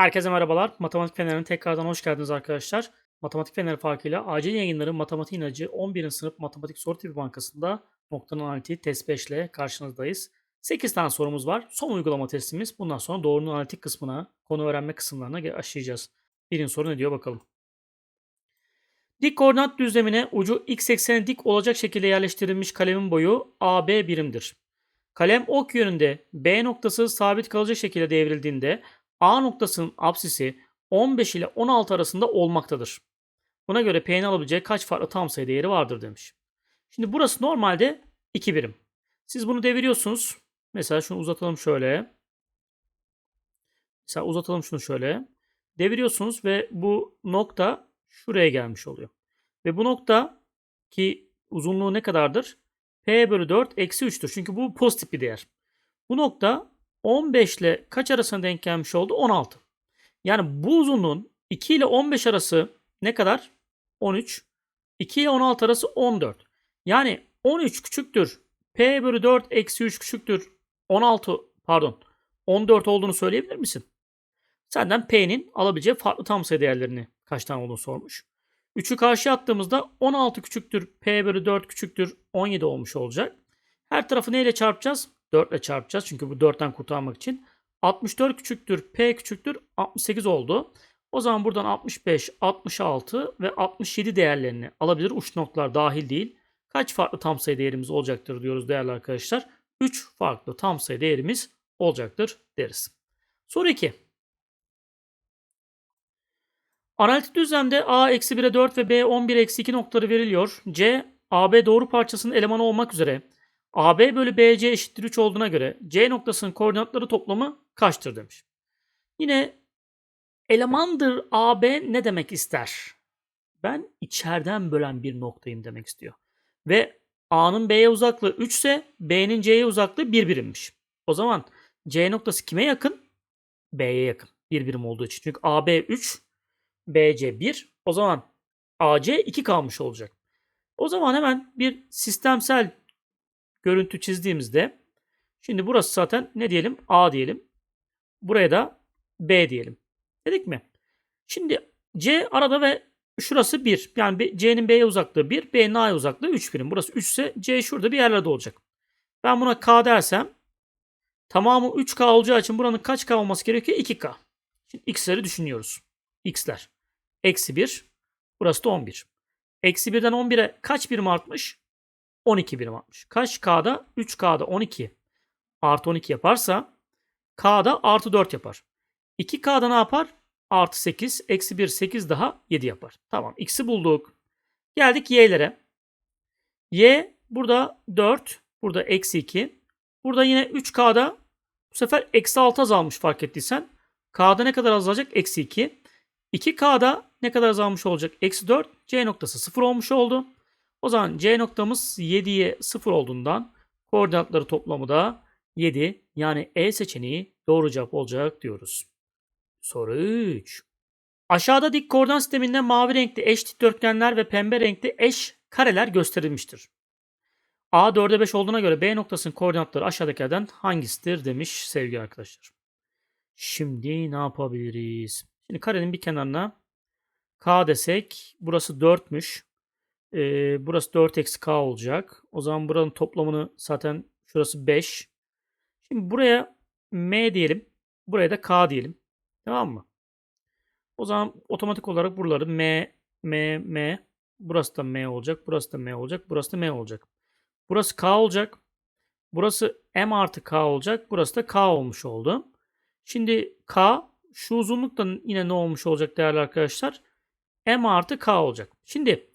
Herkese merhabalar. Matematik Feneri'ne tekrardan hoş geldiniz arkadaşlar. Matematik Feneri farkıyla acil yayınları matematik inacı 11. sınıf matematik soru tipi bankasında noktanın analitiği test 5 ile karşınızdayız. 8 tane sorumuz var. Son uygulama testimiz. Bundan sonra doğrunun analitik kısmına, konu öğrenme kısımlarına başlayacağız. Birinci soru ne diyor bakalım. Dik koordinat düzlemine ucu x eksene dik olacak şekilde yerleştirilmiş kalemin boyu AB birimdir. Kalem ok yönünde B noktası sabit kalacak şekilde devrildiğinde A noktasının apsisi 15 ile 16 arasında olmaktadır. Buna göre P'nin alabileceği kaç farklı tam sayı değeri vardır demiş. Şimdi burası normalde 2 birim. Siz bunu deviriyorsunuz. Mesela şunu uzatalım şöyle. Mesela uzatalım şunu şöyle. Deviriyorsunuz ve bu nokta şuraya gelmiş oluyor. Ve bu nokta ki uzunluğu ne kadardır? P bölü 4 eksi 3'tür. Çünkü bu pozitif bir değer. Bu nokta 15 ile kaç arasına denk gelmiş oldu? 16. Yani bu uzunluğun 2 ile 15 arası ne kadar? 13. 2 ile 16 arası 14. Yani 13 küçüktür. P bölü 4 eksi 3 küçüktür. 16 pardon 14 olduğunu söyleyebilir misin? Senden P'nin alabileceği farklı tam sayı değerlerini kaç tane olduğunu sormuş. 3'ü karşıya attığımızda 16 küçüktür P bölü 4 küçüktür 17 olmuş olacak. Her tarafı neyle çarpacağız? 4 ile çarpacağız. Çünkü bu 4'ten kurtarmak için. 64 küçüktür P küçüktür 68 oldu. O zaman buradan 65, 66 ve 67 değerlerini alabilir. Uç noktalar dahil değil. Kaç farklı tam sayı değerimiz olacaktır diyoruz değerli arkadaşlar. 3 farklı tam sayı değerimiz olacaktır deriz. Soru 2. Analitik düzlemde a eksi 1'e 4 ve b 11 eksi 2 noktaları veriliyor. C, AB doğru parçasının elemanı olmak üzere AB bölü BC eşittir 3 olduğuna göre C noktasının koordinatları toplamı kaçtır demiş. Yine elemandır AB ne demek ister? Ben içeriden bölen bir noktayım demek istiyor. Ve A'nın B'ye uzaklığı 3 ise B'nin C'ye uzaklığı 1 birimmiş. O zaman C noktası kime yakın? B'ye yakın. 1 birim olduğu için. Çünkü AB 3, BC 1. O zaman AC 2 kalmış olacak. O zaman hemen bir sistemsel görüntü çizdiğimizde şimdi burası zaten ne diyelim? A diyelim. Buraya da B diyelim. Dedik mi? Şimdi C arada ve şurası 1. Yani C'nin B'ye uzaklığı 1, B'nin A'ya uzaklığı 3 birim. Burası 3 ise C şurada bir yerlerde olacak. Ben buna K dersem tamamı 3K olacağı için buranın kaç K olması gerekiyor? 2K. Şimdi X'leri düşünüyoruz. X'ler. Eksi 1. Burası da 11. Eksi 1'den 11'e kaç birim artmış? 12 birim artmış. Kaç K'da? 3K'da 12 artı 12 yaparsa K'da artı 4 yapar. 2K'da ne yapar? Artı 8. Eksi 1 8 daha 7 yapar. Tamam. X'i bulduk. Geldik Y'lere. Y burada 4. Burada eksi 2. Burada yine 3K'da bu sefer eksi 6 azalmış fark ettiysen. K'da ne kadar azalacak? Eksi 2. 2K'da ne kadar azalmış olacak? Eksi 4. C noktası 0 olmuş oldu. O zaman C noktamız 7'ye 0 olduğundan koordinatları toplamı da 7 yani E seçeneği doğru cevap olacak diyoruz. Soru 3. Aşağıda dik koordinat sisteminde mavi renkli eş dikdörtgenler ve pembe renkli eş kareler gösterilmiştir. A 4'e 5 olduğuna göre B noktasının koordinatları aşağıdakilerden hangisidir demiş sevgili arkadaşlar. Şimdi ne yapabiliriz? Şimdi karenin bir kenarına K desek burası 4'müş. Ee, burası 4 eksi k olacak. O zaman buranın toplamını zaten şurası 5. Şimdi buraya m diyelim. Buraya da k diyelim. Tamam mı? O zaman otomatik olarak buraları m, m, m. Burası da m olacak. Burası da m olacak. Burası da m olacak. Burası k olacak. Burası m artı k olacak. Burası da k olmuş oldu. Şimdi k şu uzunluk yine ne olmuş olacak değerli arkadaşlar? m artı k olacak. Şimdi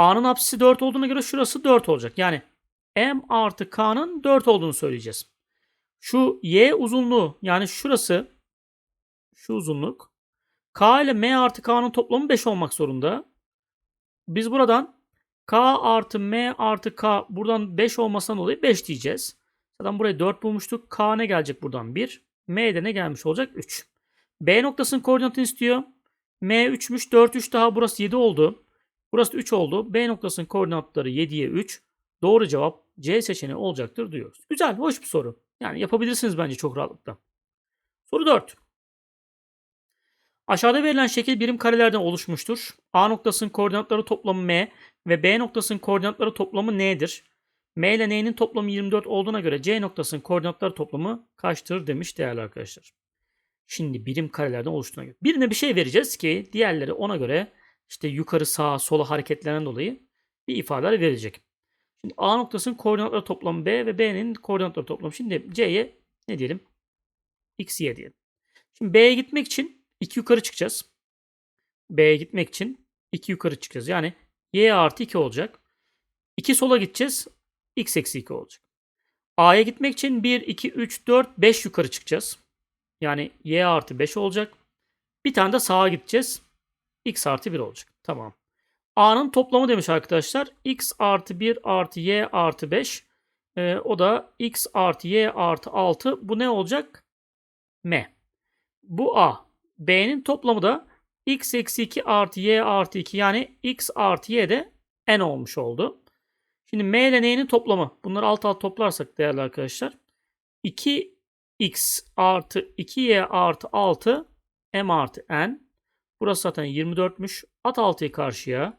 A'nın apsisi 4 olduğuna göre şurası 4 olacak. Yani M artı K'nın 4 olduğunu söyleyeceğiz. Şu Y uzunluğu yani şurası şu uzunluk K ile M artı K'nın toplamı 5 olmak zorunda. Biz buradan K artı M artı K buradan 5 olmasından dolayı 5 diyeceğiz. Zaten buraya 4 bulmuştuk. K ne gelecek buradan? 1. M'de ne gelmiş olacak? 3. B noktasının koordinatını istiyor. M 3'müş. 4 3 daha burası 7 oldu. Burası 3 oldu. B noktasının koordinatları 7'ye 3. Doğru cevap C seçeneği olacaktır diyoruz. Güzel, hoş bir soru. Yani yapabilirsiniz bence çok rahatlıkla. Soru 4. Aşağıda verilen şekil birim karelerden oluşmuştur. A noktasının koordinatları toplamı M ve B noktasının koordinatları toplamı N'dir. M ile N'nin toplamı 24 olduğuna göre C noktasının koordinatları toplamı kaçtır demiş değerli arkadaşlar. Şimdi birim karelerden oluştuğuna göre. Birine bir şey vereceğiz ki diğerleri ona göre işte yukarı sağa sola hareketlerinden dolayı bir ifadeler verecek. Şimdi A noktasının koordinatları toplamı B ve B'nin koordinatları toplamı. Şimdi C'ye ne diyelim? X, Y diyelim. Şimdi B'ye gitmek için 2 yukarı çıkacağız. B'ye gitmek için 2 yukarı çıkacağız. Yani Y artı 2 olacak. 2 sola gideceğiz. X eksi 2 olacak. A'ya gitmek için 1, 2, 3, 4, 5 yukarı çıkacağız. Yani Y artı 5 olacak. Bir tane de sağa gideceğiz. X artı 1 olacak. Tamam. A'nın toplamı demiş arkadaşlar. X artı 1 artı Y artı 5. Ee, o da X artı Y artı 6. Bu ne olacak? M. Bu A. B'nin toplamı da X eksi 2 artı Y artı 2. Yani X artı Y de N olmuş oldu. Şimdi M ile N'nin toplamı. Bunları alt alt toplarsak değerli arkadaşlar. 2X artı 2Y artı 6 M artı N. Burası zaten 24'müş. At 6'yı karşıya.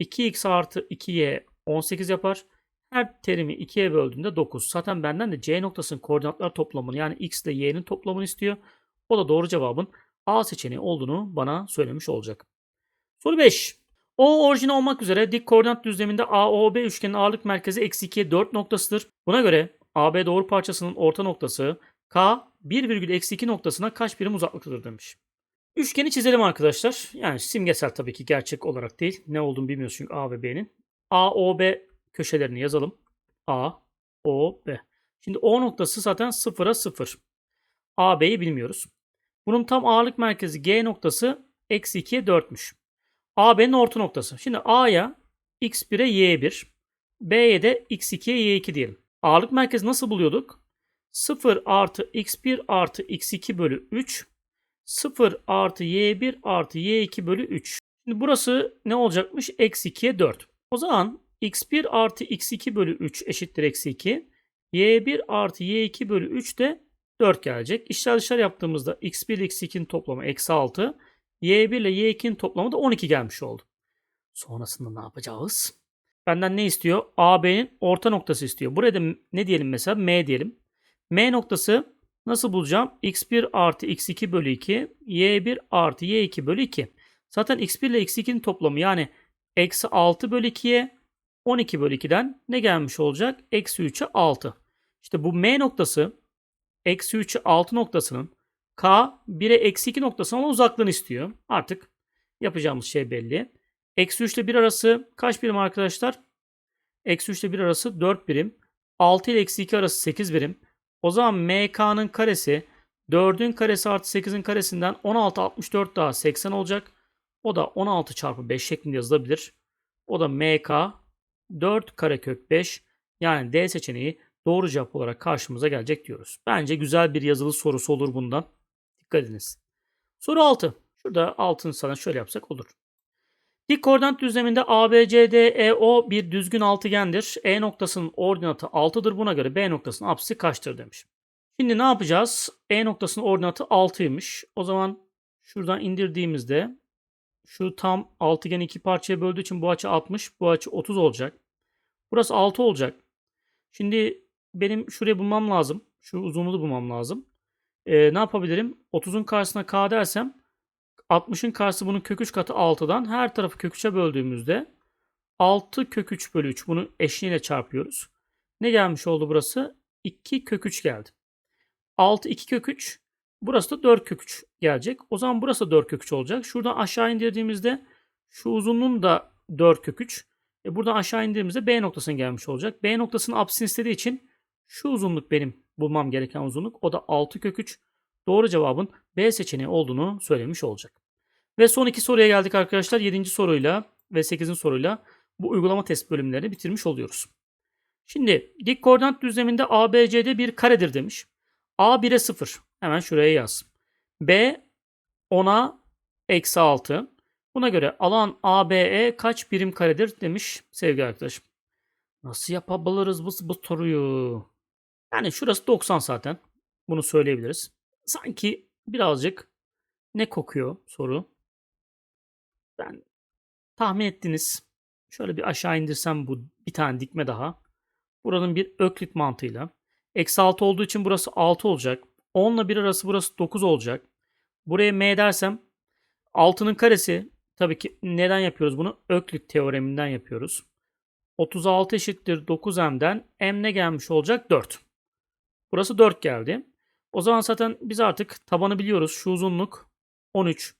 2x artı 2y 18 yapar. Her terimi 2'ye böldüğünde 9. Zaten benden de c noktasının koordinatlar toplamını yani x ile y'nin toplamını istiyor. O da doğru cevabın A seçeneği olduğunu bana söylemiş olacak. Soru 5. O orijin olmak üzere dik koordinat düzleminde AOB üçgenin ağırlık merkezi eksi 2'ye 4 noktasıdır. Buna göre AB doğru parçasının orta noktası K 1,-2 noktasına kaç birim uzaklıktadır demiş. Üçgeni çizelim arkadaşlar. Yani simgesel tabii ki gerçek olarak değil. Ne olduğunu bilmiyoruz çünkü A ve B'nin. A, O, B köşelerini yazalım. A, O, B. Şimdi O noktası zaten 0'a 0. A, B'yi bilmiyoruz. Bunun tam ağırlık merkezi G noktası eksi 2'ye 4'müş. A, B'nin orta noktası. Şimdi A'ya x1'e y1, B'ye de x2'ye y2 diyelim. Ağırlık merkezi nasıl buluyorduk? 0 artı x1 artı x2 bölü 3 0 artı y1 artı y2 bölü 3. Şimdi burası ne olacakmış? Eksi 2'ye 4. O zaman x1 artı x2 bölü 3 eşittir eksi 2. y1 artı y2 bölü 3 de 4 gelecek. İşler dışlar yaptığımızda x1 ile x2'nin toplamı eksi 6. y1 ile y2'nin toplamı da 12 gelmiş oldu. Sonrasında ne yapacağız? Benden ne istiyor? AB'nin orta noktası istiyor. Buraya da ne diyelim mesela? M diyelim. M noktası Nasıl bulacağım? x1 artı x2 bölü 2, y1 artı y2 bölü 2. Zaten x1 ile x2'nin toplamı yani eksi 6 bölü 2'ye 12 bölü 2'den ne gelmiş olacak? Eksi 3'e 6. İşte bu m noktası eksi 3'e 6 noktasının k 1'e eksi 2 noktasına uzaklığını istiyor. Artık yapacağımız şey belli. Eksi 3 ile 1 arası kaç birim arkadaşlar? Eksi 3 ile 1 arası 4 birim. 6 ile eksi 2 arası 8 birim. O zaman MK'nın karesi 4'ün karesi artı 8'in karesinden 16 64 daha 80 olacak. O da 16 çarpı 5 şeklinde yazılabilir. O da MK 4 karekök 5 yani D seçeneği doğru cevap olarak karşımıza gelecek diyoruz. Bence güzel bir yazılı sorusu olur bundan. Dikkat ediniz. Soru 6. Şurada altını sana şöyle yapsak olur. Dik koordinat düzleminde ABCDEO bir düzgün altıgendir. E noktasının ordinatı 6'dır. Buna göre B noktasının apsisi kaçtır demiş. Şimdi ne yapacağız? E noktasının ordinatı 6'ymış. O zaman şuradan indirdiğimizde şu tam altıgeni iki parçaya böldüğü için bu açı 60, bu açı 30 olacak. Burası 6 olacak. Şimdi benim şuraya bulmam lazım. Şu uzunluğu bulmam lazım. Ee, ne yapabilirim? 30'un karşısına K dersem 60'ın karşısı bunun kök 3 katı 6'dan. Her tarafı kök 3'e böldüğümüzde 6 kök 3 bölü 3. Bunu eşliğiyle çarpıyoruz. Ne gelmiş oldu burası? 2 kök 3 geldi. 6 2 kök 3. Burası da 4 kök 3 gelecek. O zaman burası da 4 kök 3 olacak. Şuradan aşağı indirdiğimizde şu uzunluğun da 4 kök 3. E buradan aşağı indirdiğimizde B noktasına gelmiş olacak. B noktasının apsisini istediği için şu uzunluk benim bulmam gereken uzunluk. O da 6 kök 3. Doğru cevabın B seçeneği olduğunu söylemiş olacak. Ve son iki soruya geldik arkadaşlar. 7. soruyla ve 8. soruyla bu uygulama test bölümlerini bitirmiş oluyoruz. Şimdi dik koordinat düzleminde ABCD bir karedir demiş. A 1'e 0. Hemen şuraya yaz. B 10'a eksi 6. Buna göre alan ABE kaç birim karedir demiş sevgili arkadaşım. Nasıl yapabiliriz bu, bu soruyu? Yani şurası 90 zaten. Bunu söyleyebiliriz. Sanki birazcık ne kokuyor soru? Ben tahmin ettiniz. Şöyle bir aşağı indirsem bu bir tane dikme daha. Buranın bir öklit mantığıyla. Eksi 6 olduğu için burası 6 olacak. 10 ile 1 arası burası 9 olacak. Buraya m dersem 6'nın karesi tabii ki neden yapıyoruz bunu? Öklit teoreminden yapıyoruz. 36 eşittir 9m'den m ne gelmiş olacak? 4. Burası 4 geldi. O zaman zaten biz artık tabanı biliyoruz. Şu uzunluk 13.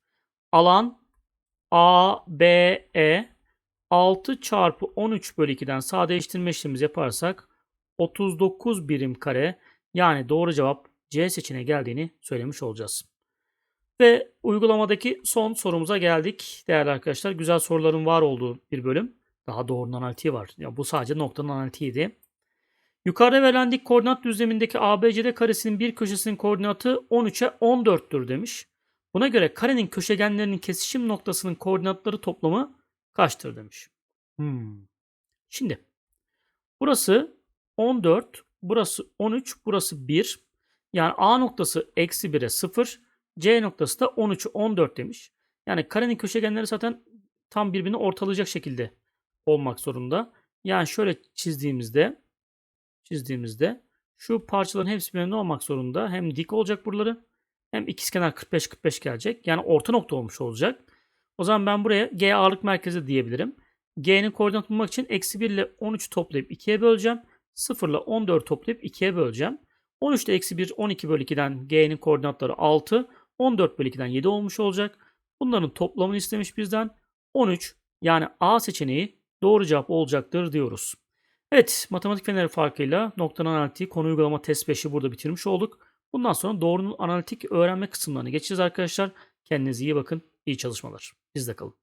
Alan A, B, E 6 çarpı 13 bölü 2'den sadeleştirme işlemimizi yaparsak 39 birim kare yani doğru cevap C seçeneği geldiğini söylemiş olacağız. Ve uygulamadaki son sorumuza geldik değerli arkadaşlar. Güzel soruların var olduğu bir bölüm. Daha doğrunun analitiği var. Ya bu sadece noktanın analitiğiydi. Yukarıda verilen dik koordinat düzlemindeki ABCD karesinin bir köşesinin koordinatı 13'e 14'tür demiş. Buna göre karenin köşegenlerinin kesişim noktasının koordinatları toplamı kaçtır demiş. Hmm. Şimdi burası 14, burası 13, burası 1. Yani A noktası eksi 1'e 0, C noktası da 13'ü 14 demiş. Yani karenin köşegenleri zaten tam birbirini ortalayacak şekilde olmak zorunda. Yani şöyle çizdiğimizde çizdiğimizde şu parçaların hepsi birbirine olmak zorunda. Hem dik olacak buraları hem ikizkenar 45-45 gelecek. Yani orta nokta olmuş olacak. O zaman ben buraya G ağırlık merkezi diyebilirim. G'nin koordinat bulmak için eksi 1 ile 13 toplayıp 2'ye böleceğim. 0 ile 14 toplayıp 2'ye böleceğim. 13 ile eksi 1 12 bölü 2'den G'nin koordinatları 6. 14 bölü 2'den 7 olmuş olacak. Bunların toplamını istemiş bizden. 13 yani A seçeneği doğru cevap olacaktır diyoruz. Evet matematik feneri farkıyla noktanın analitiği konu uygulama test 5'i burada bitirmiş olduk. Bundan sonra doğrunun analitik öğrenme kısımlarına geçeceğiz arkadaşlar. Kendinize iyi bakın. İyi çalışmalar. Bizde kalın.